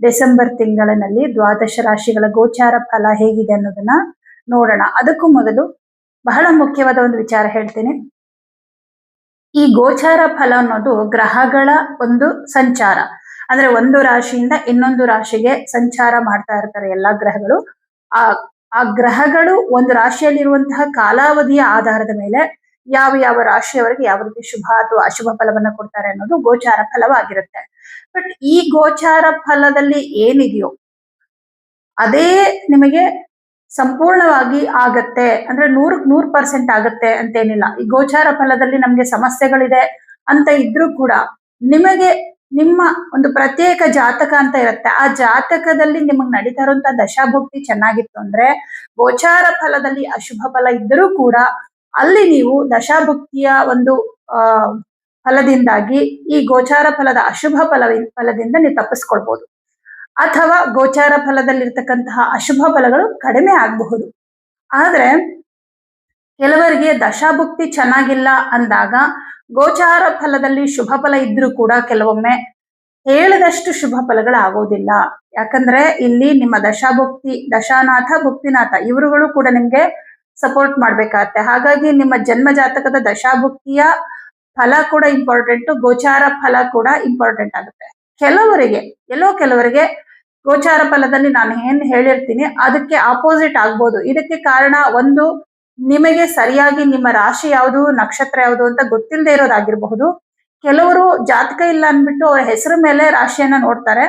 December ತಿಂಗಳಿನಲ್ಲಿ ದ್ವಾದಶ ರಾಶಿಗಳ ಗೋಚಾರ ಫಲ ಹೇಗಿದೆ ಅನ್ನೋದನ್ನ ನೋಡೋಣ. ಅದಕ್ಕೂ ಮೊದಲು ಬಹಳ ಮುಖ್ಯವಾದ ಒಂದು ವಿಚಾರ ಹೇಳ್ತೀನಿ. ಈ ಗೋಚಾರ ಫಲ ಅನ್ನೋದು ಗ್ರಹಗಳ ಒಂದು ಸಂಚಾರ. ಅಂದ್ರೆ ಒಂದು ರಾಶಿಯಿಂದ ಇನ್ನೊಂದು ರಾಶಿಗೆ ಸಂಚಾರ ಮಾಡ್ತಾ ಇರ್ತಾರೆ ಎಲ್ಲಾ ಗ್ರಹಗಳು. ಆ ಆ ಗ್ರಹಗಳು ಒಂದು ರಾಶಿಯಲ್ಲಿರುವಂತಹ ಕಾಲಾವಧಿಯ ಆಧಾರದ ಮೇಲೆ ಯಾವ ಯಾವ ರಾಶಿಯವರಿಗೆ ಯಾವ ರೀತಿ ಶುಭ ಅಥವಾ ಅಶುಭ ಫಲವನ್ನ ಕೊಡ್ತಾರೆ ಅನ್ನೋದು ಗೋಚಾರ ಫಲವಾಗಿರುತ್ತೆ. ಬಟ್ ಈ ಗೋಚಾರ ಫಲದಲ್ಲಿ ಏನಿದೆಯೋ, ಅದೇ ನಿಮಗೆ ಸಂಪೂರ್ಣವಾಗಿ ಆಗತ್ತೆ. ಅಂದ್ರೆ ನೂರ್ ನೂರ್ ಪರ್ಸೆಂಟ್ ಆಗತ್ತೆ ಅಂತೇನಿಲ್ಲ. ಈ ಗೋಚಾರ ಫಲದಲ್ಲಿ ನಮ್ಗೆ ಸಮಸ್ಯೆಗಳಿದೆ ಅಂತ ಇದ್ರೂ ಕೂಡ ನಿಮಗೆ ನಿಮ್ಮ ಒಂದು ಪ್ರತ್ಯೇಕ ಜಾತಕ ಅಂತ ಇರುತ್ತೆ. ಆ ಜಾತಕದಲ್ಲಿ ನಿಮಗೆ ನಡೀತಾ ಇರುವಂತಹ ದಶಾಭುಕ್ತಿ ಚೆನ್ನಾಗಿತ್ತು ಅಂದ್ರೆ ಗೋಚಾರ ಫಲದಲ್ಲಿ ಅಶುಭ ಫಲ ಇದ್ದರೂ ಕೂಡ ಅಲ್ಲಿ ನೀವು ದಶಾಭುಕ್ತಿಯ ಒಂದು ಫಲದಿಂದಾಗಿ ಈ ಗೋಚಾರ ಫಲದ ಅಶುಭ ಫಲ ಫಲದಿಂದ ನೀವು ತಪ್ಪಿಸ್ಕೊಳ್ಬಹುದು ಅಥವಾ ಗೋಚಾರ ಫಲದಲ್ಲಿರ್ತಕ್ಕಂತಹ ಅಶುಭ ಫಲಗಳು ಕಡಿಮೆ ಆಗಬಹುದು. ಆದ್ರೆ, ಕೆಲವರಿಗೆ ದಶಾಭುಕ್ತಿ ಚೆನ್ನಾಗಿಲ್ಲ ಅಂದಾಗ ಗೋಚಾರ ಫಲದಲ್ಲಿ ಶುಭ ಫಲ ಇದ್ರೂ ಕೂಡ ಕೆಲವೊಮ್ಮೆ ಹೇಳಿದಷ್ಟು ಶುಭ ಫಲಗಳು ಆಗೋದಿಲ್ಲ ಯಾಕಂದ್ರೆ ಇಲ್ಲಿ ನಿಮ್ಮ ದಶಾಭುಕ್ತಿ, ದಶಾನಾಥ, ಭುಕ್ತಿನಾಥ ಇವರುಗಳು ಕೂಡ ನಿಮ್ಗೆ ಸಪೋರ್ಟ್ ಮಾಡ್ಬೇಕಾಗತ್ತೆ. ಹಾಗಾಗಿ ನಿಮ್ಮ ಜನ್ಮ ಜಾತಕದ ದಶಾಭುಕ್ತಿಯ ಫಲ ಕೂಡ ಇಂಪಾರ್ಟೆಂಟ್ ಗೋಚಾರ ಫಲ ಕೂಡ ಇಂಪಾರ್ಟೆಂಟ್ ಆಗುತ್ತೆ. ಕೆಲವರಿಗೆ, ಎಲ್ಲೋ ಕೆಲವರಿಗೆ ಗೋಚಾರ ಫಲದಲ್ಲಿ ನಾನು ಏನ್ ಹೇಳಿರ್ತೀನಿ, ಅದಕ್ಕೆ ಆಪೋಸಿಟ್ ಆಗ್ಬೋದು. ಇದಕ್ಕೆ ಕಾರಣ ಒಂದು, ನಿಮಗೆ ಸರಿಯಾಗಿ ನಿಮ್ಮ ರಾಶಿ ಯಾವುದು, ನಕ್ಷತ್ರ ಯಾವುದು ಅಂತ ಗೊತ್ತಿಲ್ಲದೆ ಇರೋದಾಗಿರಬಹುದು. ಕೆಲವರು ಜಾತಕ ಇಲ್ಲ ಅಂದ್ಬಿಟ್ಟು ಅವ್ರ ಹೆಸರು ಮೇಲೆ ರಾಶಿಯನ್ನ ನೋಡ್ತಾರೆ.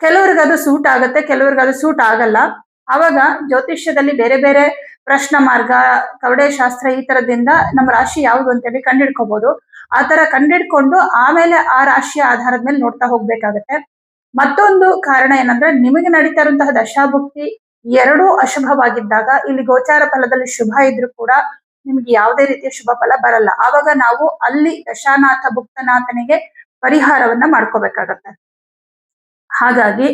ಕೆಲವ್ರಿಗೆ ಅದು ಸೂಟ್ ಆಗುತ್ತೆ, ಕೆಲವ್ರಿಗೆ ಅದು ಸೂಟ್ ಆಗಲ್ಲ. ಅವಾಗ ಜ್ಯೋತಿಷ್ಯದಲ್ಲಿ ಬೇರೆ ಬೇರೆ ಪ್ರಶ್ನ ಮಾರ್ಗ, ಕವಡೆ ಶಾಸ್ತ್ರ ಈ ತರದಿಂದ ನಮ್ಮ ರಾಶಿ ಯಾವುದು ಅಂತೇಳಿ ಕಂಡಿಡ್ಕೋಬಹುದು ಆ ತರ ಕಂಡಿಡ್ಕೊಂಡು ಆಮೇಲೆ ಆ ರಾಶಿಯ ಆಧಾರದ ಮೇಲೆ ನೋಡ್ತಾ ಹೋಗ್ಬೇಕಾಗತ್ತೆ. ಮತ್ತೊಂದು ಕಾರಣ ಏನಂದ್ರೆ ನಿಮಗೆ ನಡೀತಾ ಇರುವಂತಹ ದಶಾಭುಕ್ತಿ ಎರಡೂ ಅಶುಭವಾಗಿದ್ದಾಗ ಇಲ್ಲಿ ಗೋಚಾರ ಫಲದಲ್ಲಿ ಶುಭ ಇದ್ರೂ ಕೂಡ ನಿಮ್ಗೆ ಯಾವುದೇ ರೀತಿಯ ಶುಭ ಫಲ ಬರಲ್ಲ. ಆವಾಗ ನಾವು ಅಲ್ಲಿ ದಶಾನಾಥ ಭುಕ್ತನಾಥನಿಗೆ ಪರಿಹಾರವನ್ನ ಮಾಡ್ಕೋಬೇಕಾಗತ್ತೆ. ಹಾಗಾಗಿ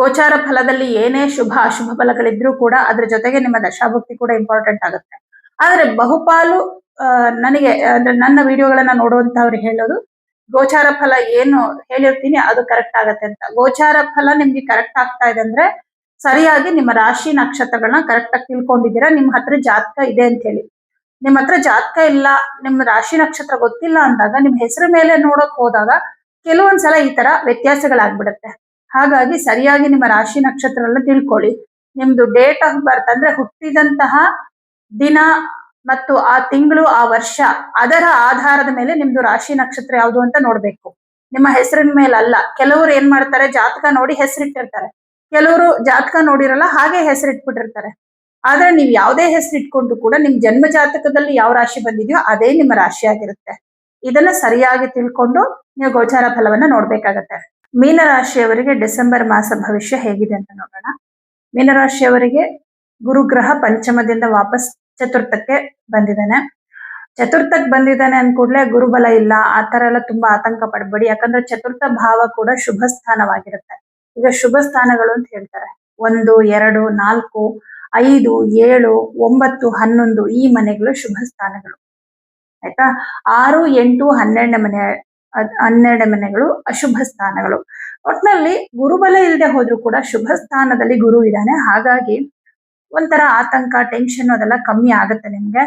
ಗೋಚಾರ ಫಲದಲ್ಲಿ ಏನೇ ಶುಭ ಅಶುಭ ಫಲಗಳಿದ್ರೂ ಕೂಡ ಅದ್ರ ಜೊತೆಗೆ ನಿಮ್ಮ ದಶಾಭಕ್ತಿ ಕೂಡ ಇಂಪಾರ್ಟೆಂಟ್ ಆಗುತ್ತೆ. ಆದ್ರೆ ಬಹುಪಾಲು ನನಗೆ, ಅಂದ್ರೆ ನನ್ನ ವಿಡಿಯೋಗಳನ್ನ ನೋಡುವಂತವ್ರು ಹೇಳೋದು, ಗೋಚಾರ ಫಲ ಏನು ಹೇಳಿರ್ತೀನಿ ಅದು ಕರೆಕ್ಟ್ ಆಗತ್ತೆ ಅಂತ. ಗೋಚಾರ ಫಲ ನಿಮ್ಗೆ ಕರೆಕ್ಟ್ ಆಗ್ತಾ ಇದೆ ಅಂದ್ರೆ ಸರಿಯಾಗಿ ನಿಮ್ಮ ರಾಶಿ ನಕ್ಷತ್ರಗಳನ್ನ ಕರೆಕ್ಟ್ ಆಗಿ ತಿಳ್ಕೊಂಡಿದ್ದೀರಾ ನಿಮ್ಮ ಹತ್ರ ಜಾತಕ ಇದೆ ಅಂತ ಹೇಳಿ. ನಿಮ್ಮ ಹತ್ರ ಜಾತಕ ಇಲ್ಲ ನಿಮ್ಮ ರಾಶಿ ನಕ್ಷತ್ರ ಗೊತ್ತಿಲ್ಲ ಅಂದಾಗ ನಿಮ್ಮ ಹೆಸರು ಮೇಲೆ ನೋಡಕ್ ಹೋದಾಗ ಕೆಲವೊಂದ್ಸಲ ಈ ತರ ವ್ಯತ್ಯಾಸಗಳಾಗ್ಬಿಡುತ್ತೆ. ಹಾಗಾಗಿ ಸರಿಯಾಗಿ ನಿಮ್ಮ ರಾಶಿ ನಕ್ಷತ್ರ ಎಲ್ಲ ತಿಳ್ಕೊಳ್ಳಿ. ನಿಮ್ದು ಡೇಟ್ ಆಫ್ ಬರ್ತ್ ಅಂದ್ರೆ ಹುಟ್ಟಿದಂತಹ ದಿನ ಮತ್ತು ಆ ತಿಂಗಳು, ಆ ವರ್ಷ, ಅದರ ಆಧಾರದ ಮೇಲೆ ನಿಮ್ದು ರಾಶಿ ನಕ್ಷತ್ರ ಯಾವುದು ಅಂತ ನೋಡ್ಬೇಕು. ನಿಮ್ಮ ಹೆಸರಿನ ಮೇಲೆ ಅಲ್ಲ ಕೆಲವರು ಏನ್ ಮಾಡ್ತಾರೆ, ಜಾತಕ ನೋಡಿ ಹೆಸರಿಟ್ಟಿರ್ತಾರೆ. ಕೆಲವರು ಜಾತಕ ನೋಡಿರಲ್ಲ, ಹಾಗೆ ಹೆಸರಿಟ್ಬಿಟ್ಟಿರ್ತಾರೆ. ಆದ್ರೆ ನೀವು ಯಾವುದೇ ಹೆಸರಿಟ್ಕೊಂಡು ಕೂಡ ನಿಮ್ ಜನ್ಮ ಜಾತಕದಲ್ಲಿ ಯಾವ ರಾಶಿ ಬಂದಿದೆಯೋ ಅದೇ ನಿಮ್ಮ ರಾಶಿ ಆಗಿರುತ್ತೆ. ಇದನ್ನ ಸರಿಯಾಗಿ ತಿಳ್ಕೊಂಡು ನೀವು ಗೋಚಾರ ಫಲವನ್ನ ನೋಡ್ಬೇಕಾಗತ್ತೆ. ಮೀನರಾಶಿಯವರಿಗೆ ಡಿಸೆಂಬರ್ ಮಾಸ ಭವಿಷ್ಯ ಹೇಗಿದೆ ಅಂತ ನೋಡೋಣ. ಮೀನರಾಶಿಯವರಿಗೆ ಗುರುಗ್ರಹ ಪಂಚಮದಿಂದ ವಾಪಸ್ ಚತುರ್ಥಕ್ಕೆ ಬಂದಿದ್ದಾನೆ. ಚತುರ್ಥಕ್ಕೆ ಬಂದಿದ್ದಾನೆ ಅಂದ ಕೂಡಲೇ ಗುರುಬಲ ಇಲ್ಲ, ಆ ತರ ಎಲ್ಲ ತುಂಬಾ ಆತಂಕ ಪಡಬೇಡಿ. ಯಾಕಂದ್ರೆ ಚತುರ್ಥ ಭಾವ ಕೂಡ ಶುಭ ಸ್ಥಾನವಾಗಿರುತ್ತೆ. ಈಗ ಶುಭ ಸ್ಥಾನಗಳು ಅಂತ ಹೇಳ್ತಾರೆ. ಒಂದು, ಎರಡು, ನಾಲ್ಕು, ಐದು, ಏಳು, ಒಂಬತ್ತು, ಹನ್ನೊಂದು ಈ ಮನೆಗಳು ಶುಭ ಸ್ಥಾನಗಳು. ಆಯ್ತಾ? ಆರು, ಎಂಟು, ಹನ್ನೆರಡನೇ ಮನೆ ಹನ್ನೆರಡನೇ ಮನೆಗಳು ಅಶುಭ ಸ್ಥಾನಗಳು. ಒಟ್ನಲ್ಲಿ ಗುರುಬಲ ಇಲ್ಲದೆ ಹೋದ್ರು ಕೂಡ ಶುಭ ಸ್ಥಾನದಲ್ಲಿ ಗುರು ಇದ್ದಾನೆ. ಹಾಗಾಗಿ ಒಂಥರ ಆತಂಕ ಟೆನ್ಷನ್ ಅದೆಲ್ಲ ಕಮ್ಮಿ ಆಗುತ್ತೆ ನಿಮ್ಗೆ.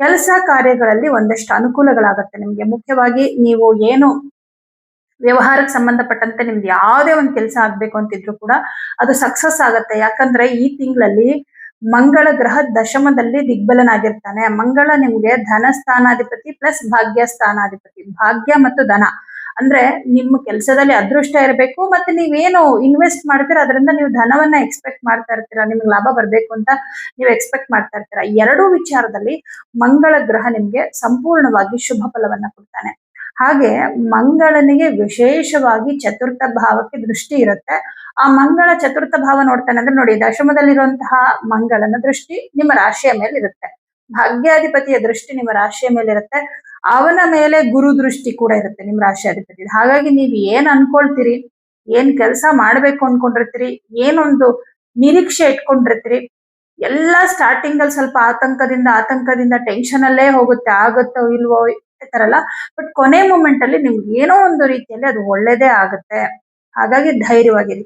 ಕೆಲಸ ಕಾರ್ಯಗಳಲ್ಲಿ ಒಂದಷ್ಟು ಅನುಕೂಲಗಳಾಗುತ್ತೆ ನಿಮ್ಗೆ. ಮುಖ್ಯವಾಗಿ ನೀವು ಏನು ವ್ಯವಹಾರಕ್ಕೆ ಸಂಬಂಧಪಟ್ಟಂತೆ ನಿಮ್ದು ಯಾವುದೇ ಒಂದು ಕೆಲಸ ಆಗ್ಬೇಕು ಅಂತಿದ್ರು ಕೂಡ ಅದು ಸಕ್ಸಸ್ ಆಗತ್ತೆ. ಯಾಕಂದ್ರೆ ಈ ತಿಂಗಳಲ್ಲಿ ಮಂಗಳ ಗ್ರಹ ದಶಮದಲ್ಲಿ ದಿಗ್ಬಲನಾಗಿರ್ತಾನೆ. ಮಂಗಳ ನಿಮ್ಗೆ ಧನ ಸ್ಥಾನಾಧಿಪತಿ ಪ್ಲಸ್ ಭಾಗ್ಯ ಸ್ಥಾನಾಧಿಪತಿ. ಭಾಗ್ಯ ಮತ್ತು ಧನ. ಅಂದ್ರೆ ನಿಮ್ಮ ಕೆಲಸದಲ್ಲಿ ಅದೃಷ್ಟ ಇರಬೇಕು ಮತ್ತೆ ನೀವೇನು ಇನ್ವೆಸ್ಟ್ ಮಾಡ್ತೀರಾ, ಅದರಿಂದ ನೀವು ಧನವನ್ನ ಎಕ್ಸ್ಪೆಕ್ಟ್ ಮಾಡ್ತಾ ಇರ್ತೀರಾ, ನಿಮ್ಗೆ ಲಾಭ ಬರಬೇಕು ಅಂತ ನೀವು ಎಕ್ಸ್ಪೆಕ್ಟ್ ಮಾಡ್ತಾ ಇರ್ತೀರಾ. ಎರಡೂ ವಿಚಾರದಲ್ಲಿ ಮಂಗಳ ಗ್ರಹ ನಿಮ್ಗೆ ಸಂಪೂರ್ಣವಾಗಿ ಶುಭ ಫಲವನ್ನ ಕೊಡ್ತಾನೆ. ಹಾಗೆ ಮಂಗಳನಿಗೆ ವಿಶೇಷವಾಗಿ ಚತುರ್ಥ ಭಾವಕ್ಕೆ ದೃಷ್ಟಿ ಇರುತ್ತೆ. ಆ ಮಂಗಳ ಚತುರ್ಥ ಭಾವ ನೋಡ್ತಾನೆ ಅಂದ್ರೆ ನೋಡಿ, ದಶಮದಲ್ಲಿರುವಂತಹ ಮಂಗಳನ ದೃಷ್ಟಿ ನಿಮ್ಮ ರಾಶಿಯ ಮೇಲೆ ಇರುತ್ತೆ. ಭಾಗ್ಯಾಧಿಪತಿಯ ದೃಷ್ಟಿ ನಿಮ್ಮ ರಾಶಿಯ ಮೇಲೆ ಇರುತ್ತೆ. ಅವನ ಮೇಲೆ ಗುರು ದೃಷ್ಟಿ ಕೂಡ ಇರುತ್ತೆ ನಿಮ್ಮ ರಾಶಿಯಾಧಿಪತಿ ಹಾಗಾಗಿ ನೀವು ಏನ್ ಅನ್ಕೊಳ್ತೀರಿ? ಏನ್ ಕೆಲಸ ಮಾಡ್ಬೇಕು ಅನ್ಕೊಂಡಿರ್ತೀರಿ? ಏನೊಂದು ನಿರೀಕ್ಷೆ ಇಟ್ಕೊಂಡಿರ್ತೀರಿ? ಎಲ್ಲ ಸ್ಟಾರ್ಟಿಂಗ್ ಅಲ್ಲಿ ಸ್ವಲ್ಪ ಆತಂಕದಿಂದ ಆತಂಕದಿಂದ ಟೆನ್ಷನ್ ಅಲ್ಲೇ ಹೋಗುತ್ತೆ. ಆಗುತ್ತೋ ಇಲ್ವೋ ಈ ತರ ಎಲ್ಲ ಬಟ್ ಕೊನೆ ಮೂಮೆಂಟ್ ಅಲ್ಲಿ ನಿಮ್ಗೆ ಏನೋ ಒಂದು ರೀತಿಯಲ್ಲಿ ಅದು ಒಳ್ಳೇದೇ ಆಗುತ್ತೆ. ಹಾಗಾಗಿ ಧೈರ್ಯವಾಗಿರಿ.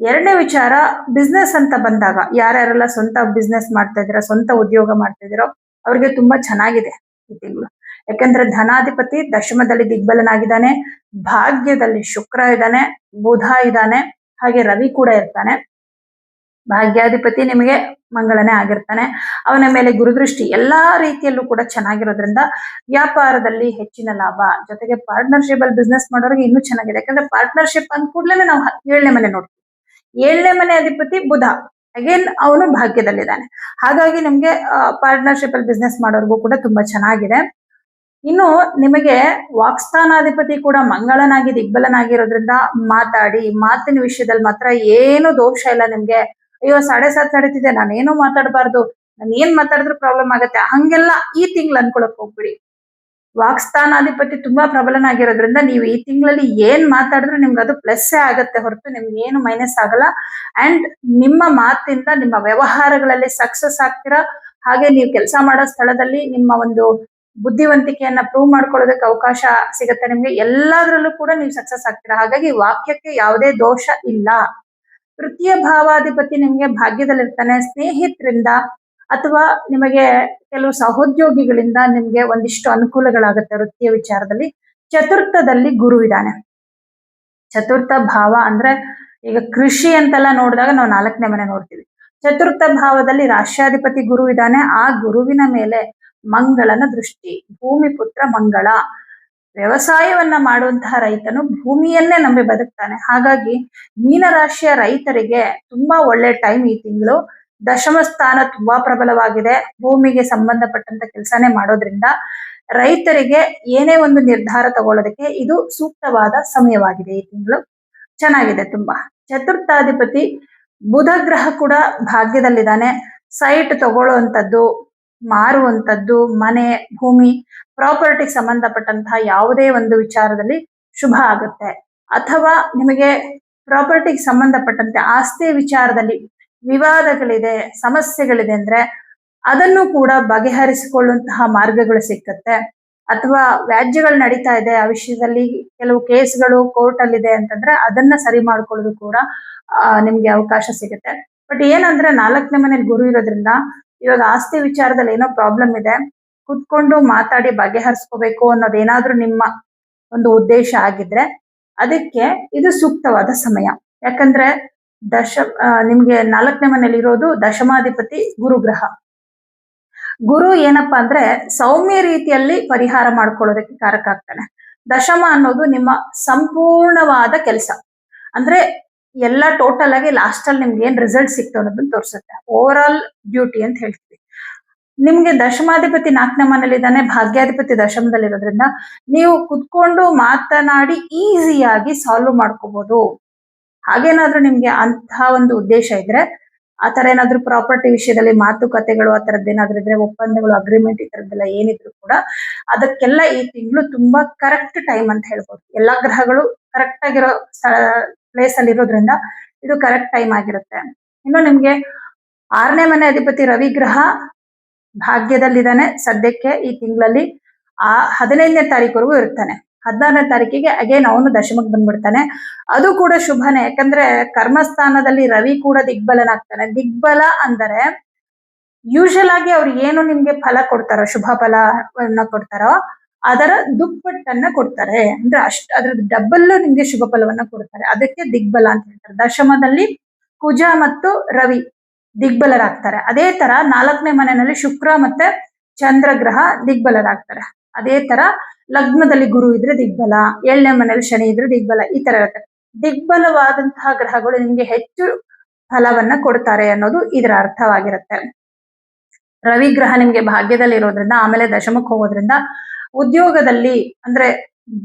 ಎರಡನೇ ವಿಚಾರ ಬಿಸ್ನೆಸ್ ಅಂತ ಬಂದಾಗ ಯಾರ್ಯಾರೆಲ್ಲ ಸ್ವಂತ ಬಿಸ್ನೆಸ್ ಮಾಡ್ತಾ ಇದ್ದೀರಾ, ಸ್ವಂತ ಉದ್ಯೋಗ ಮಾಡ್ತಾ ಇದ್ದೀರೋ, ಅವ್ರಿಗೆ ತುಂಬಾ ಚೆನ್ನಾಗಿದೆ ಯಾಕಂದ್ರೆ ಧನಾಧಿಪತಿ ದಶಮದಲ್ಲಿ ದಿಗ್ಬಲನಾಗಿದ್ದಾನೆ, ಭಾಗ್ಯದಲ್ಲಿ ಶುಕ್ರ ಇದ್ದಾನೆ, ಬುಧ ಇದ್ದಾನೆ, ಹಾಗೆ ರವಿ ಕೂಡ ಇರ್ತಾನೆ. ಭಾಗ್ಯಾಧಿಪತಿ ನಿಮಗೆ ಮಂಗಳನೇ ಆಗಿರ್ತಾನೆ. ಅವನ ಮೇಲೆ ಗುರುದೃಷ್ಟಿ ಎಲ್ಲಾ ರೀತಿಯಲ್ಲೂ ಕೂಡ ಚೆನ್ನಾಗಿರೋದ್ರಿಂದ ವ್ಯಾಪಾರದಲ್ಲಿ ಹೆಚ್ಚಿನ ಲಾಭ, ಜೊತೆಗೆ ಪಾರ್ಟ್ನರ್ಶಿಪ್ ಅಲ್ಲಿ ಬಿಸ್ನೆಸ್ ಮಾಡೋರಿಗೆ ಇನ್ನೂ ಚೆನ್ನಾಗಿದೆ. ಯಾಕಂದ್ರೆ ಪಾರ್ಟ್ನರ್ಶಿಪ್ ಅಂದ ಕೂಡಲೇ ನಾವು ಏಳನೇ ಮನೆ ನೋಡ್ತೀವಿ. ಏಳನೇ ಮನೆ ಅಧಿಪತಿ ಬುಧ. ಅಗೇನ್ ಅವನು ಭಾಗ್ಯದಲ್ಲಿದ್ದಾನೆ. ಹಾಗಾಗಿ ನಿಮ್ಗೆ ಪಾರ್ಟ್ನರ್ಶಿಪ್ ಅಲ್ಲಿ ಬಿಸ್ನೆಸ್ ಮಾಡೋರ್ಗೂ ಕೂಡ ತುಂಬಾ ಚೆನ್ನಾಗಿದೆ. ಇನ್ನು ನಿಮಗೆ ವಾಕ್ಸ್ಥಾನಾಧಿಪತಿ ಕೂಡ ಮಂಗಳನಾಗಿ ದಿಗ್ಬಲನಾಗಿರೋದ್ರಿಂದ ಮಾತಾಡಿ, ಮಾತಿನ ವಿಷಯದಲ್ಲಿ ಮಾತ್ರ ಏನು ದೋಷ ಇಲ್ಲ ನಿಮ್ಗೆ. ಅಯ್ಯೋ, ಸಾಡೆ ಸಾತ್ ನಡೀತಿದೆ. ನಾನೇನು ಮಾತಾಡಬಾರ್ದು. ನಾನು ಏನ್ ಮಾತಾಡಿದ್ರು ಪ್ರಾಬ್ಲಮ್ ಆಗತ್ತೆ. ಹಂಗೆಲ್ಲ ಈ ತಿಂಗಳು ಅನ್ಕೊಳಕ್ ಹೋಗ್ಬಿಡಿ. ವಾಕ್ಸ್ಥಾನಾಧಿಪತಿ ತುಂಬಾ ಪ್ರಬಲನಾಗಿರೋದ್ರಿಂದ ನೀವು ಈ ತಿಂಗಳಲ್ಲಿ ಏನ್ ಮಾತಾಡಿದ್ರು ನಿಮ್ಗೆ ಅದು ಪ್ಲಸ್ ಆಗತ್ತೆ ಹೊರತು ನಿಮ್ಗೆ ಏನು ಮೈನಸ್ ಆಗಲ್ಲ. ಅಂಡ್ ನಿಮ್ಮ ಮಾತಿಂದ ನಿಮ್ಮ ವ್ಯವಹಾರಗಳಲ್ಲಿ ಸಕ್ಸಸ್ ಆಗ್ತೀರಾ? ಹಾಗೆ ನೀವು ಕೆಲಸ ಮಾಡೋ ಸ್ಥಳದಲ್ಲಿ ನಿಮ್ಮ ಒಂದು ಬುದ್ಧಿವಂತಿಕೆಯನ್ನ ಪ್ರೂವ್ ಮಾಡ್ಕೊಳ್ಳೋದಕ್ಕೆ ಅವಕಾಶ ಸಿಗುತ್ತೆ ನಿಮ್ಗೆ. ಎಲ್ಲದರಲ್ಲೂ ಕೂಡ ನೀವು ಸಕ್ಸಸ್ ಆಗ್ತೀರಾ? ಹಾಗಾಗಿ ವಾಕ್ಯಕ್ಕೆ ಯಾವುದೇ ದೋಷ ಇಲ್ಲ. ತೃತೀಯ ಭಾವಾಧಿಪತಿ ನಿಮ್ಗೆ ಭಾಗ್ಯದಲ್ಲಿರ್ತಾನೆ, ಸ್ನೇಹಿತರಿಂದ ಅಥವಾ ನಿಮಗೆ ಕೆಲವು ಸಹೋದ್ಯೋಗಿಗಳಿಂದ ನಿಮ್ಗೆ ಒಂದಿಷ್ಟು ಅನುಕೂಲಗಳಾಗುತ್ತೆ ವೃತ್ತಿಯ ವಿಚಾರದಲ್ಲಿ. ಚತುರ್ಥದಲ್ಲಿ ಗುರು ಇದ್ದಾನೆ. ಚತುರ್ಥ ಭಾವ ಅಂದ್ರೆ ಈಗ ಕೃಷಿ ಅಂತೆಲ್ಲ ನೋಡಿದಾಗ ನಾವು ನಾಲ್ಕನೇ ಮನೆ ನೋಡ್ತೀವಿ. ಚತುರ್ಥ ಭಾವದಲ್ಲಿ ರಾಷ್ಟ್ರಾಧಿಪತಿ ಗುರು ಇದ್ದಾನೆ. ಆ ಗುರುವಿನ ಮೇಲೆ ಮಂಗಳನ ದೃಷ್ಟಿ. ಭೂಮಿ ಪುತ್ರ ಮಂಗಳ. ವ್ಯವಸಾಯವನ್ನ ಮಾಡುವಂತಹ ರೈತನು ಭೂಮಿಯನ್ನೇ ನಂಬಿ ಬದುಕ್ತಾನೆ. ಹಾಗಾಗಿ ಮೀನರಾಶಿಯ ರೈತರಿಗೆ ತುಂಬಾ ಒಳ್ಳೆ ಟೈಮ್ ಈ ತಿಂಗಳು. ದಶಮ ಸ್ಥಾನ ತುಂಬಾ ಪ್ರಬಲವಾಗಿದೆ. ಭೂಮಿಗೆ ಸಂಬಂಧಪಟ್ಟಂತ ಕೆಲಸನೇ ಮಾಡೋದ್ರಿಂದ ರೈತರಿಗೆ ಏನೇ ಒಂದು ನಿರ್ಧಾರ ತಗೊಳ್ಳೋದಕ್ಕೆ ಇದು ಸೂಕ್ತವಾದ ಸಮಯವಾಗಿದೆ ಈ ತಿಂಗಳು. ಚೆನ್ನಾಗಿದೆ ತುಂಬಾ. ಚತುರ್ಥಾಧಿಪತಿ ಬುಧ ಗ್ರಹ ಕೂಡ ಭಾಗ್ಯದಲ್ಲಿದ್ದಾನೆ. ಸೈಟ್ ತಗೊಳ್ಳುವಂಥದ್ದು ಮಾರುವಂಥದ್ದು, ಮನೆ, ಭೂಮಿ ಪ್ರಾಪರ್ಟಿ ಸಂಬಂಧಪಟ್ಟಂತಹ ಯಾವುದೇ ಒಂದು ವಿಚಾರದಲ್ಲಿ ಶುಭ ಆಗುತ್ತೆ. ಅಥವಾ ನಿಮಗೆ ಪ್ರಾಪರ್ಟಿಗೆ ಸಂಬಂಧಪಟ್ಟಂತೆ ಆಸ್ತಿ ವಿಚಾರದಲ್ಲಿ ವಿವಾದಗಳಿದೆ, ಸಮಸ್ಯೆಗಳಿದೆ ಅಂದ್ರೆ ಅದನ್ನು ಕೂಡ ಬಗೆಹರಿಸಿಕೊಳ್ಳುವಂತಹ ಮಾರ್ಗಗಳು ಸಿಕ್ಕತ್ತೆ ಅಥವಾ ವ್ಯಾಜ್ಯಗಳು ನಡೀತಾ ಇದೆ, ಆ ವಿಷಯದಲ್ಲಿ ಕೆಲವು ಕೇಸ್ಗಳು ಕೋರ್ಟ್ ಅಲ್ಲಿ ಇದೆ ಅಂತಂದ್ರೆ ಅದನ್ನ ಸರಿ ಮಾಡ್ಕೊಳ್ಳೋದು ಕೂಡ ನಿಮ್ಗೆ ಅವಕಾಶ ಸಿಗುತ್ತೆ. ಬಟ್ ಏನಂದ್ರೆ ನಾಲ್ಕನೇ ಮನೇಲಿ ಗುರು ಇರೋದ್ರಿಂದ ಇವಾಗ ಆಸ್ತಿ ವಿಚಾರದಲ್ಲಿ ಏನೋ ಪ್ರಾಬ್ಲಮ್ ಇದೆ. ಕುತ್ಕೊಂಡು ಮಾತಾಡಿ ಬಗೆಹರಿಸ್ಕೋಬೇಕು ಅನ್ನೋದೇನಾದ್ರೂ ನಿಮ್ಮ ಒಂದು ಉದ್ದೇಶ ಆಗಿದ್ರೆ ಅದಕ್ಕೆ ಇದು ಸೂಕ್ತವಾದ ಸಮಯ. ಯಾಕಂದ್ರೆ ದಶ ನಿಮ್ಗೆ ನಾಲ್ಕನೇ ಮನೇಲಿ ಇರೋದು ದಶಮಾಧಿಪತಿ ಗುರುಗ್ರಹ. ಗುರು ಏನಪ್ಪಾ ಅಂದ್ರೆ ಸೌಮ್ಯ ರೀತಿಯಲ್ಲಿ ಪರಿಹಾರ ಮಾಡ್ಕೊಳ್ಳೋದಕ್ಕೆ ಕಾರಕ ಆಗ್ತಾನೆ. ದಶಮ ಅನ್ನೋದು ನಿಮ್ಮ ಸಂಪೂರ್ಣವಾದ ಕೆಲಸ. ಅಂದ್ರೆ ಎಲ್ಲ ಟೋಟಲ್ ಆಗಿ ಲಾಸ್ಟ್ ಅಲ್ಲಿ ನಿಮ್ಗೆ ಏನ್ ರಿಸಲ್ಟ್ ಸಿಕ್ತು ಅನ್ನೋದನ್ನ ತೋರಿಸುತ್ತೆ. ಓವರ್ ಆಲ್ ಡ್ಯೂಟಿ ಅಂತ ಹೇಳ್ತೀವಿ. ನಿಮ್ಗೆ ದಶಮಾಧಿಪತಿ ನಾಲ್ಕನೇ ಮನೇಲಿದ್ದಾನೆ ಭಾಗ್ಯಾಧಿಪತಿ ದಶಮದಲ್ಲಿರೋದ್ರಿಂದ ನೀವು ಕುತ್ಕೊಂಡು ಮಾತನಾಡಿ ಈಸಿಯಾಗಿ ಸಾಲ್ವ್ ಮಾಡ್ಕೋಬಹುದು ಹಾಗೇನಾದ್ರೂ ನಿಮ್ಗೆ ಅಂತ ಒಂದು ಉದ್ದೇಶ ಇದ್ರೆ, ಆ ತರ ಏನಾದ್ರೂ ಪ್ರಾಪರ್ಟಿ ವಿಷಯದಲ್ಲಿ ಮಾತುಕತೆಗಳು, ಆ ತರದ್ದು ಏನಾದ್ರೂ ಇದ್ರೆ, ಒಪ್ಪಂದಗಳು ಅಗ್ರಿಮೆಂಟ್ ಈ ತರದ್ದೆಲ್ಲ ಏನಿದ್ರು ಕೂಡ ಅದಕ್ಕೆಲ್ಲ ಈ ತಿಂಗಳು ತುಂಬಾ ಕರೆಕ್ಟ್ ಟೈಮ್ ಅಂತ ಹೇಳ್ಬೋದು. ಎಲ್ಲಾ ಗ್ರಹಗಳು ಕರೆಕ್ಟ್ ಆಗಿರೋ ಸ್ಥಳ ಪ್ಲೇಸ್ ಅಲ್ಲಿ ಇರೋದ್ರಿಂದ ಇದು ಕರೆಕ್ಟ್ ಟೈಮ್ ಆಗಿರುತ್ತೆ. ಇನ್ನು ನಿಮ್ಗೆ ಆರನೇ ಮನೆ ಅಧಿಪತಿ ರವಿ ಗ್ರಹ ಭಾಗ್ಯದಲ್ಲಿದ್ದಾನೆ. ಸದ್ಯಕ್ಕೆ ಈ ತಿಂಗಳಲ್ಲಿ ಆ ಹದಿನೈದನೇ ತಾರೀಕುವರೆಗೂ ಇರ್ತಾನೆ. ಹದಿನಾರನೇ ತಾರೀಕಿಗೆ ಅಗೇನ್ ಅವನು ದಶಮಕ್ಕೆ ಬಂದ್ಬಿಡ್ತಾನೆ. ಅದು ಕೂಡ ಶುಭನೇ. ಯಾಕಂದ್ರೆ ಕರ್ಮಸ್ಥಾನದಲ್ಲಿ ರವಿ ಕೂಡ ದಿಗ್ಬಲನಾಗ್ತಾನೆ. ದಿಗ್ಬಲ ಅಂದರೆ ಯೂಶಲ್ ಆಗಿ ಅವ್ರು ಏನು ನಿಮ್ಗೆ ಫಲ ಕೊಡ್ತಾರೋ, ಶುಭ ಫಲವನ್ನ ಕೊಡ್ತಾರೋ ಅದರ ದುಪ್ಪಟ್ಟನ್ನ ಕೊಡ್ತಾರೆ. ಅಂದ್ರೆ ಅಷ್ಟ್ ಅದರ ಡಬ್ಬಲ್ ನಿಮ್ಗೆ ಶುಭ ಫಲವನ್ನ ಕೊಡ್ತಾರೆ. ಅದಕ್ಕೆ ದಿಗ್ಬಲ ಅಂತ ಹೇಳ್ತಾರೆ. ದಶಮದಲ್ಲಿ ಕುಜ ಮತ್ತು ರವಿ ದಿಗ್ಬಲರಾಗ್ತಾರೆ. ಅದೇ ತರ ನಾಲ್ಕನೇ ಮನೆಯಲ್ಲಿ ಶುಕ್ರ ಮತ್ತೆ ಚಂದ್ರ ಗ್ರಹ ದಿಗ್ಬಲರಾಗ್ತಾರೆ. ಅದೇ ತರ ಲಗ್ನದಲ್ಲಿ ಗುರು ಇದ್ರೆ ದಿಗ್ಬಲ, ಏಳನೇ ಮನೆಯಲ್ಲಿ ಶನಿ ಇದ್ರೆ ದಿಗ್ಬಲ, ಈ ತರ ಇರುತ್ತೆ. ದಿಗ್ಬಲವಾದಂತಹ ಗ್ರಹಗಳು ನಿಮ್ಗೆ ಹೆಚ್ಚು ಫಲವನ್ನ ಕೊಡ್ತಾರೆ ಅನ್ನೋದು ಇದರ ಅರ್ಥವಾಗಿರುತ್ತೆ. ರವಿ ಗ್ರಹ ನಿಮ್ಗೆ ಭಾಗ್ಯದಲ್ಲಿ ಇರೋದ್ರಿಂದ ಆಮೇಲೆ ದಶಮಕ್ಕೆ ಹೋಗೋದ್ರಿಂದ ಉದ್ಯೋಗದಲ್ಲಿ ಅಂದ್ರೆ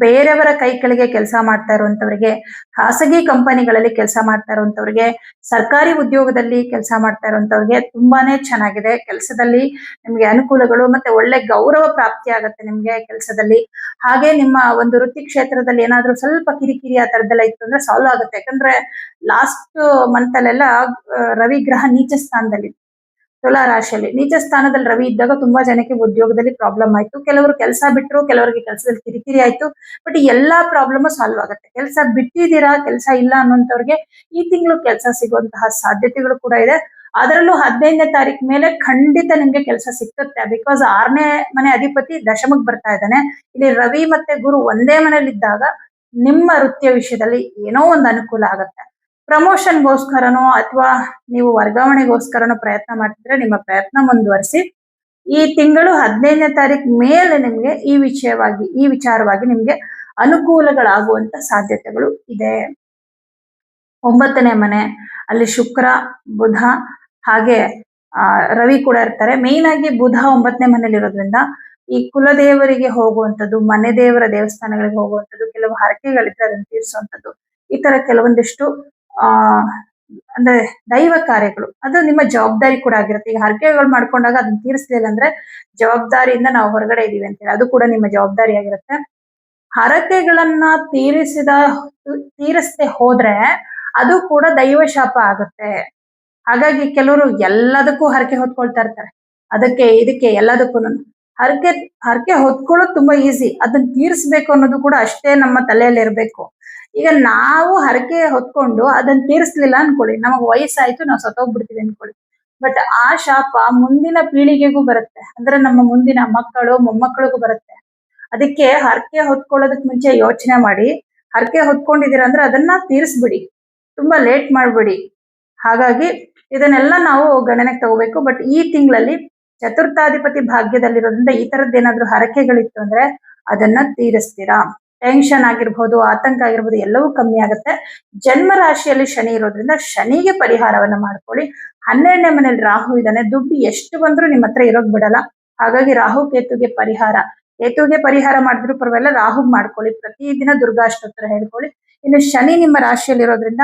ಬೇರೆಯವರ ಕೈಗಳಿಗೆ ಕೆಲಸ ಮಾಡ್ತಾ ಇರುವಂತವ್ರಿಗೆ, ಖಾಸಗಿ ಕಂಪನಿಗಳಲ್ಲಿ ಕೆಲಸ ಮಾಡ್ತಾ ಇರುವಂತವ್ರಿಗೆ, ಸರ್ಕಾರಿ ಉದ್ಯೋಗದಲ್ಲಿ ಕೆಲಸ ಮಾಡ್ತಾ ಇರುವಂತವ್ರಿಗೆ ತುಂಬಾನೇ ಚೆನ್ನಾಗಿದೆ. ಕೆಲಸದಲ್ಲಿ ನಿಮ್ಗೆ ಅನುಕೂಲಗಳು ಮತ್ತೆ ಒಳ್ಳೆ ಗೌರವ ಪ್ರಾಪ್ತಿ ಆಗುತ್ತೆ ನಿಮ್ಗೆ ಕೆಲಸದಲ್ಲಿ. ಹಾಗೆ ನಿಮ್ಮ ಒಂದು ವೃತ್ತಿ ಕ್ಷೇತ್ರದಲ್ಲಿ ಏನಾದ್ರೂ ಸ್ವಲ್ಪ ಕಿರಿಕಿರಿ ಆ ತರದೆಲ್ಲ ಇತ್ತು ಅಂದ್ರೆ ಸಾಲ್ವ್ ಆಗುತ್ತೆ. ಯಾಕಂದ್ರೆ ಲಾಸ್ಟ್ ಮಂತ್ ಅಲ್ಲೆಲ್ಲ ರವಿ ಗ್ರಹ ನೀಚ ಸ್ಥಾನದಲ್ಲಿ ತುಲಾ ರಾಶಿಯಲ್ಲಿ. ನೀಚ ಸ್ಥಾನದಲ್ಲಿ ರವಿ ಇದ್ದಾಗ ತುಂಬಾ ಜನಕ್ಕೆ ಉದ್ಯೋಗದಲ್ಲಿ ಪ್ರಾಬ್ಲಮ್ ಆಯ್ತು. ಕೆಲವರು ಕೆಲಸ ಬಿಟ್ಟರು ಕೆಲವರಿಗೆ ಕೆಲಸದಲ್ಲಿ ಕಿರಿಕಿರಿ ಆಯ್ತು. ಬಟ್ ಎಲ್ಲಾ ಪ್ರಾಬ್ಲಮ್ ಸಾಲ್ವ್ ಆಗುತ್ತೆ. ಕೆಲಸ ಬಿಟ್ಟಿದ್ದೀರಾ, ಕೆಲಸ ಇಲ್ಲ ಅನ್ನೋಂಥವ್ರಿಗೆ ಈ ತಿಂಗಳು ಕೆಲಸ ಸಿಗುವಂತಹ ಸಾಧ್ಯತೆಗಳು ಕೂಡ ಇದೆ. ಅದರಲ್ಲೂ ಹದಿನೈದನೇ ತಾರೀಕು ಮೇಲೆ ಖಂಡಿತ ನಿಮ್ಗೆ ಕೆಲಸ ಸಿಕ್ಕುತ್ತೆ ಬಿಕಾಸ್ ಆರನೇ ಮನೆ ಅಧಿಪತಿ ದಶಮಕ್ ಬರ್ತಾ ಇದ್ದಾನೆ. ಇಲ್ಲಿ ರವಿ ಮತ್ತೆ ಗುರು ಒಂದೇ ಮನೇಲಿದ್ದಾಗ ನಿಮ್ಮ ವೃತ್ತಿಯ ವಿಷಯದಲ್ಲಿ ಏನೋ ಒಂದು ಅನುಕೂಲ ಆಗುತ್ತೆ. ಪ್ರಮೋಷನ್ಗೋಸ್ಕರನೋ ಅಥವಾ ನೀವು ವರ್ಗಾವಣೆಗೋಸ್ಕರನೋ ಪ್ರಯತ್ನ ಮಾಡ್ತಿದ್ರೆ ನಿಮ್ಮ ಪ್ರಯತ್ನ ಮುಂದುವರಿಸಿ. ಈ ತಿಂಗಳು ಹದಿನೈದನೇ ತಾರೀಕು ಮೇಲೆ ನಿಮಗೆ ಈ ವಿಷಯವಾಗಿ ಈ ವಿಚಾರವಾಗಿ ನಿಮಗೆ ಅನುಕೂಲಗಳಾಗುವಂತ ಸಾಧ್ಯತೆಗಳು ಇದೆ. ಒಂಬತ್ತನೇ ಮನೆ ಅಲ್ಲಿ ಶುಕ್ರ ಬುಧ ಹಾಗೆ ಆ, ರವಿ ಕೂಡ ಇರ್ತಾರೆ. ಮೇನ್ ಆಗಿ ಬುಧ ಒಂಬತ್ತನೇ ಮನೆಯಲ್ಲಿ ಇರೋದ್ರಿಂದ ಈ ಕುಲದೇವರಿಗೆ ಹೋಗುವಂಥದ್ದು ಮನೆ ದೇವರ ದೇವಸ್ಥಾನಗಳಿಗೆ ಹೋಗುವಂಥದ್ದು ಕೆಲವು ಹರಕೆಗಳಿದ್ರೆ ಅದನ್ನು ತೀರಿಸುವಂಥದ್ದು ಈ ತರ ಕೆಲವೊಂದಿಷ್ಟು ಆ, ಅಂದ್ರೆ ದೈವ ಕಾರ್ಯಗಳು. ಅದು ನಿಮ್ಮ ಜವಾಬ್ದಾರಿ ಕೂಡ ಆಗಿರುತ್ತೆ. ಈಗ ಹರಕೆಗಳು ಮಾಡ್ಕೊಂಡಾಗ ಅದನ್ನ ತೀರಿಸ್ಲಿಲ್ಲ ಅಂದ್ರೆ ಜವಾಬ್ದಾರಿಯಿಂದ ನಾವು ಹೊರಗಡೆ ಇದೀವಿ ಅಂತೇಳಿ ಅದು ಕೂಡ ನಿಮ್ಮ ಜವಾಬ್ದಾರಿ ಆಗಿರುತ್ತೆ. ಹರಕೆಗಳನ್ನ ತೀರಿಸಿದ, ತೀರಿಸದೆ ಹೋದ್ರೆ ಅದು ಕೂಡ ದೈವ ಶಾಪ ಆಗುತ್ತೆ. ಹಾಗಾಗಿ ಕೆಲವರು ಎಲ್ಲದಕ್ಕೂ ಹರಕೆ ಹೊತ್ಕೊಳ್ತಾ ಇರ್ತಾರೆ. ಅದಕ್ಕೆ, ಇದಕ್ಕೆ ಎಲ್ಲದಕ್ಕೂ ಹರಕೆ ಹರಕೆ ಹೊತ್ಕೊಳ್ಳೋದು ತುಂಬಾ ಈಸಿ ಅದನ್ನ ತೀರಿಸ್ಬೇಕು ಅನ್ನೋದು ಕೂಡ ಅಷ್ಟೇ ನಮ್ಮ ತಲೆಯಲ್ಲಿ ಇರಬೇಕು. ಈಗ ನಾವು ಹರಕೆ ಹೊತ್ಕೊಂಡು ಅದನ್ನ ತೀರಿಸ್ಲಿಲ್ಲ ಅನ್ಕೊಳ್ಳಿ. ನಮಗೆ ವಯಸ್ಸಾಯ್ತು, ನಾವು ಸತ್ತೋಗ್ಬಿಡ್ತೀವಿ ಅನ್ಕೊಳ್ಳಿ. ಬಟ್ ಆ ಶಾಪ ಮುಂದಿನ ಪೀಳಿಗೆಗೂ ಬರುತ್ತೆ. ಅಂದ್ರೆ ನಮ್ಮ ಮುಂದಿನ ಮಕ್ಕಳು, ಮೊಮ್ಮಕ್ಕಳಿಗೂ ಬರುತ್ತೆ. ಅದಕ್ಕೆ ಹರಕೆ ಹೊತ್ಕೊಳ್ಳೋದಕ್ ಮುಂಚೆ ಯೋಚನೆ ಮಾಡಿ. ಹರಕೆ ಹೊತ್ಕೊಂಡಿದ್ದೀರಾ ಅಂದ್ರೆ ಅದನ್ನ ತೀರಿಸ್ಬಿಡಿ. ತುಂಬಾ ಲೇಟ್ ಮಾಡ್ಬಿಡಿ. ಹಾಗಾಗಿ ಇದನ್ನೆಲ್ಲ ನಾವು ಗಣನೆಗೆ ತಗೋಬೇಕು. ಬಟ್ ಈ ತಿಂಗಳಲ್ಲಿ ಚತುರ್ಥಾಧಿಪತಿ ಭಾಗ್ಯದಲ್ಲಿರೋದ್ರಿಂದ ಈ ತರದ್ದು ಏನಾದ್ರು ಹರಕೆಗಳಿತ್ತು ಅಂದ್ರೆ ಅದನ್ನ ತೀರಿಸ್ತೀರಾ? ಟೆನ್ಷನ್ ಆಗಿರ್ಬೋದು, ಆತಂಕ ಆಗಿರ್ಬೋದು, ಎಲ್ಲವೂ ಕಮ್ಮಿ ಆಗುತ್ತೆ. ಜನ್ಮ ರಾಶಿಯಲ್ಲಿ ಶನಿ ಇರೋದ್ರಿಂದ ಶನಿಗೆ ಪರಿಹಾರವನ್ನ ಮಾಡ್ಕೊಳ್ಳಿ. ಹನ್ನೆರಡನೇ ಮನೇಲಿ ರಾಹು ಇದ್ದಾನೆ, ದುಡ್ಡು ಎಷ್ಟು ಬಂದ್ರೂ ನಿಮ್ಮ ಹತ್ರ ಇರೋದ್ ಬಿಡಲ್ಲ. ಹಾಗಾಗಿ ರಾಹು ಕೇತುಗೆ ಪರಿಹಾರ. ಕೇತುಗೆ ಪರಿಹಾರ ಮಾಡಿದ್ರು ಪರವಾಗಿಲ್ಲ, ರಾಹು ಮಾಡ್ಕೊಳ್ಳಿ. ಪ್ರತಿದಿನ ದುರ್ಗಾಷ್ಟೋತ್ತರ ಹೇಳ್ಕೊಳ್ಳಿ. ಇನ್ನು ಶನಿ ನಿಮ್ಮ ರಾಶಿಯಲ್ಲಿರೋದ್ರಿಂದ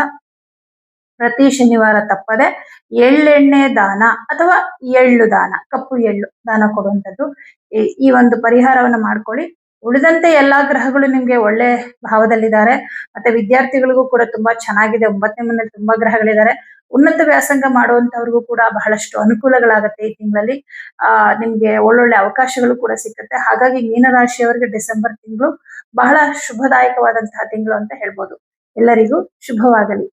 ಪ್ರತಿ ಶನಿವಾರ ತಪ್ಪದೆ ಎಳ್ಳೆಣ್ಣೆ ದಾನ ಅಥವಾ ಎಳ್ಳು ದಾನ, ಕಪ್ಪು ಎಳ್ಳು ದಾನ ಕೊಡುವಂಥದ್ದು. ಈ- ಒಂದು ಪರಿಹಾರವನ್ನು ಮಾಡ್ಕೊಳ್ಳಿ. ಉಳಿದಂತೆ ಎಲ್ಲಾ ಗ್ರಹಗಳು ನಿಮ್ಗೆ ಒಳ್ಳೆ ಭಾವದಲ್ಲಿದ್ದಾರೆ. ಮತ್ತೆ ವಿದ್ಯಾರ್ಥಿಗಳಿಗೂ ಕೂಡ ತುಂಬಾ ಚೆನ್ನಾಗಿದೆ. ಒಂಬತ್ತನೇ ಮನೇಲಿ ತುಂಬಾ ಗ್ರಹಗಳಿದ್ದಾರೆ. ಉನ್ನತ ವ್ಯಾಸಂಗ ಮಾಡುವಂತವ್ರಿಗೂ ಕೂಡ ಬಹಳಷ್ಟು ಅನುಕೂಲಗಳಾಗತ್ತೆ ಈ ತಿಂಗಳಲ್ಲಿ. ಆ, ನಿಮ್ಗೆ ಒಳ್ಳೊಳ್ಳೆ ಅವಕಾಶಗಳು ಕೂಡ ಸಿಕ್ಕತ್ತೆ. ಹಾಗಾಗಿ ಮೀನರಾಶಿಯವರಿಗೆ ಡಿಸೆಂಬರ್ ತಿಂಗಳು ಬಹಳ ಶುಭದಾಯಕವಾದಂತಹ ತಿಂಗಳು ಅಂತ ಹೇಳ್ಬೋದು. ಎಲ್ಲರಿಗೂ ಶುಭವಾಗಲಿ.